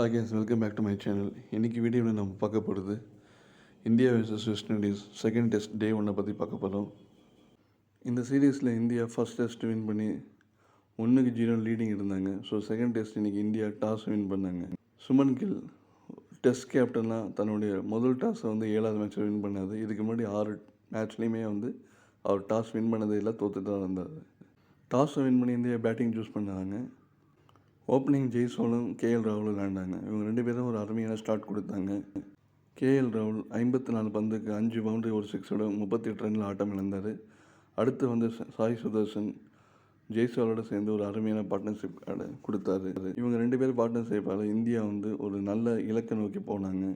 Hi guys welcome back to my channel இன்றைக்கி வீடியோவில் நம்ம பார்க்க போகிறது India vs West Indies second test day ஒன்றை பற்றி பார்க்க போகிறோம் இந்த சீரீஸில் இந்தியா ஃபர்ஸ்ட் டெஸ்ட் வின் பண்ணி ஒன்றுக்கு ஜீரோ லீடிங் இருந்தாங்க. ஸோ செகண்ட் டெஸ்ட் இன்றைக்கி இந்தியா டாஸ் வின் பண்ணாங்க. சுமன் கில் டெஸ்ட் கேப்டனாக தன்னுடைய முதல் டாஸை வந்து ஏழாவது மேட்ச்சில் வின் பண்ணாது இதுக்கு முன்னாடி ஆறு மேட்ச்லேயுமே வந்து அவர் டாஸ் வின் பண்ணதே இல்லை தோத்துட்டு தான் இருந்தார் டாஸை வின் பண்ணி இந்தியா பேட்டிங் சூஸ் பண்ணாங்க. ஓப்பனிங் ஜெய்சோலும் கேஎல் ராகுலும் விளையாண்டாங்க. இவங்க ரெண்டு பேரும் ஒரு அருமையான ஸ்டார்ட் கொடுத்தாங்க. கேஎல் ராகுல் ஐம்பத்தி நாலு பந்துக்கு அஞ்சு பவுண்டரி ஒரு சிக்ஸோட முப்பத்தி எட்டு ரனில் ஆட்டம் இழந்தார். அடுத்து வந்து சாய் சுதர்சன் ஜெய்சோலோட சேர்ந்து ஒரு அருமையான பார்ட்னர்ஷிப் கொடுத்தாரு. இவங்க ரெண்டு பேரும் பார்ட்னர்ஷிப்பால் இந்தியா வந்து ஒரு நல்ல இலக்கை நோக்கி போனாங்க.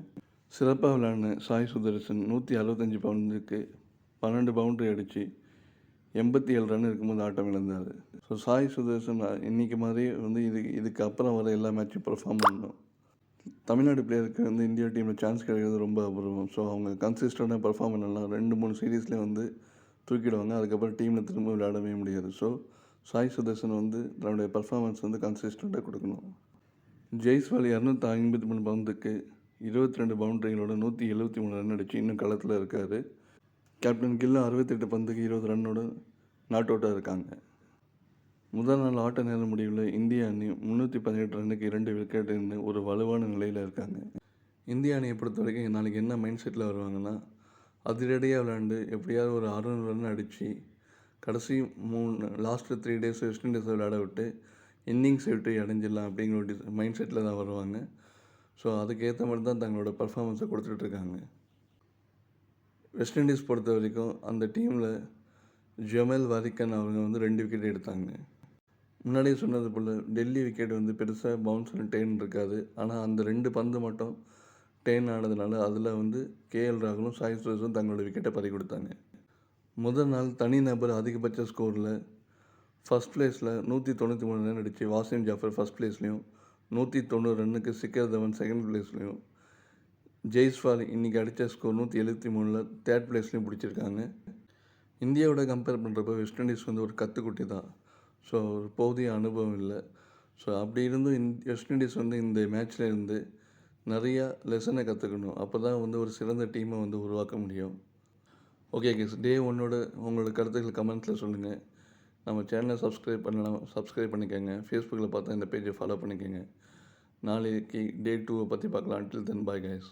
சிறப்பாக விளையாடின சாய் சுதர்சன் நூற்றி அறுபத்தஞ்சு பவுண்டுக்கு பன்னெண்டு பவுண்டரி அடித்து எண்பத்தி ஏழு ரன் இருக்கும்போது ஆட்டம் இழந்தார். ஸோ சாய் சுதர்சன் இன்னைக்கு மாதிரி வந்து இது இதுக்கு அப்புறம் வர எல்லா மேட்சும் பெர்ஃபார்ம் பண்ணணும். தமிழ்நாடு பிளேயருக்கு வந்து இந்தியா டீமில் சான்ஸ் கிடைக்கிறது ரொம்ப அபூர்வம். ஸோ அவங்க கன்சிஸ்டண்ட்டாக பர்ஃபார்ம் பண்ணலாம் ரெண்டு மூணு சீரீஸ்லேயே வந்து தூக்கிடுவாங்க. அதுக்கப்புறம் டீமில் திரும்ப விளையாடவே முடியாது. ஸோ சாய் சுதர்சன் வந்து தன்னுடைய பர்ஃபார்மன்ஸ் வந்து கன்சிஸ்டண்ட்டாக கொடுக்கணும். ஜெய்ஸ்வால் இரநூத்தி ஐம்பத்தி மூணு பவுண்டுக்கு இருபத்தி ரெண்டு பவுண்டரிகளோட நூற்றி எழுபத்தி மூணு ரன் அடித்து இன்னும் களத்தில் இருக்கார். கேப்டன் கில்லு அறுபத்தெட்டு பந்துக்கு இருபது ரன்னோட நாட் அவுட்டாக இருக்காங்க. முதல் நாள் ஆட்ட நேர முடிவில் இந்திய அணி முந்நூற்றி பதினெட்டு ரன்னுக்கு இரண்டு விக்கெட்டுன்னு ஒரு வலுவான நிலையில் இருக்காங்க. இந்திய அணியை பொறுத்த வரைக்கும் நாளைக்கு என்ன மைண்ட் செட்டில் வருவாங்கன்னா அதிரடியாக விளையாண்டு எப்படியாவது ஒரு அறுநூறு ரன் அடித்து கடைசி மூணு லாஸ்ட்டு த்ரீ டேஸ் வெஸ்ட் இண்டீஸை விளையாட விட்டு இன்னிங்ஸ் விட்டு அடைஞ்சிடலாம் அப்படிங்கிற ஒரு மைண்ட் செட்டில் தான் வருவாங்க. ஸோ அதுக்கேற்ற மாதிரி தான் தங்களோட பர்ஃபார்மன்ஸை கொடுத்துட்ருக்காங்க வெஸ்ட் இண்டீஸ் பொறுத்த வரைக்கும் அந்த டீமில் ஜமல் வாரிக்கன் அவங்க வந்து ரெண்டு விக்கெட் எடுத்தாங்க. முன்னாடியே சொன்னது போல் டெல்லி விக்கெட் வந்து பெருசாக பவுன்ஸ் டேன் இருக்காது. ஆனால் அந்த ரெண்டு பந்து மட்டும் டேன் ஆனதுனால அதில் வந்து கேஎல் ராகுலும் சாய் சுரேஷும் தங்களோட விக்கெட்டை பறி கொடுத்தாங்க. முதல் நாள் தனிநபர் அதிகபட்ச ஸ்கோரில் ஃபஸ்ட் பிளேஸில் நூற்றி தொண்ணூற்றி மூணு ரன் அடித்து வாசிம் ஜாஃபர் ஃபஸ்ட் பிளேஸ்லையும் நூற்றி தொண்ணூறு ரன்னுக்கு சிக்கர் தவன் செகண்ட் பிளேஸ்லையும் ஜெய்ஸ்வால் இன்றைக்கி அடித்த ஸ்கோர் நூற்றி எழுபத்தி மூணில் தேர்ட் பிளேஸ்லையும் பிடிச்சிருக்காங்க. இந்தியாவோட கம்பேர் பண்ணுறப்ப வெஸ்ட் இண்டீஸ் வந்து ஒரு கத்துக்குட்டி தான் ஸோ ஒரு போதிய அனுபவம் இல்லை. ஸோ அப்படி இருந்தும் இந் வெஸ்ட் இண்டீஸ் வந்து இந்த மேட்ச்சில் இருந்து நிறையா லெசனை கற்றுக்கணும் அப்போ தான் வந்து ஒரு சிறந்த டீமை வந்து உருவாக்க முடியும். ஓகே கேஸ் டே ஒன்னோட உங்களோட கருத்துக்கள் கமெண்ட்ஸில் சொல்லுங்கள் நம்ம சேனலை சப்ஸ்கிரைப் பண்ணலாம் சப்ஸ்கிரைப் பண்ணிக்கோங்க. ஃபேஸ்புக்கில் பார்த்தா இந்த பேஜை ஃபாலோ பண்ணிக்கோங்க. நாளைக்கு டே டூவை பற்றி பார்க்கலாம். Until தென் பாய் கேஸ்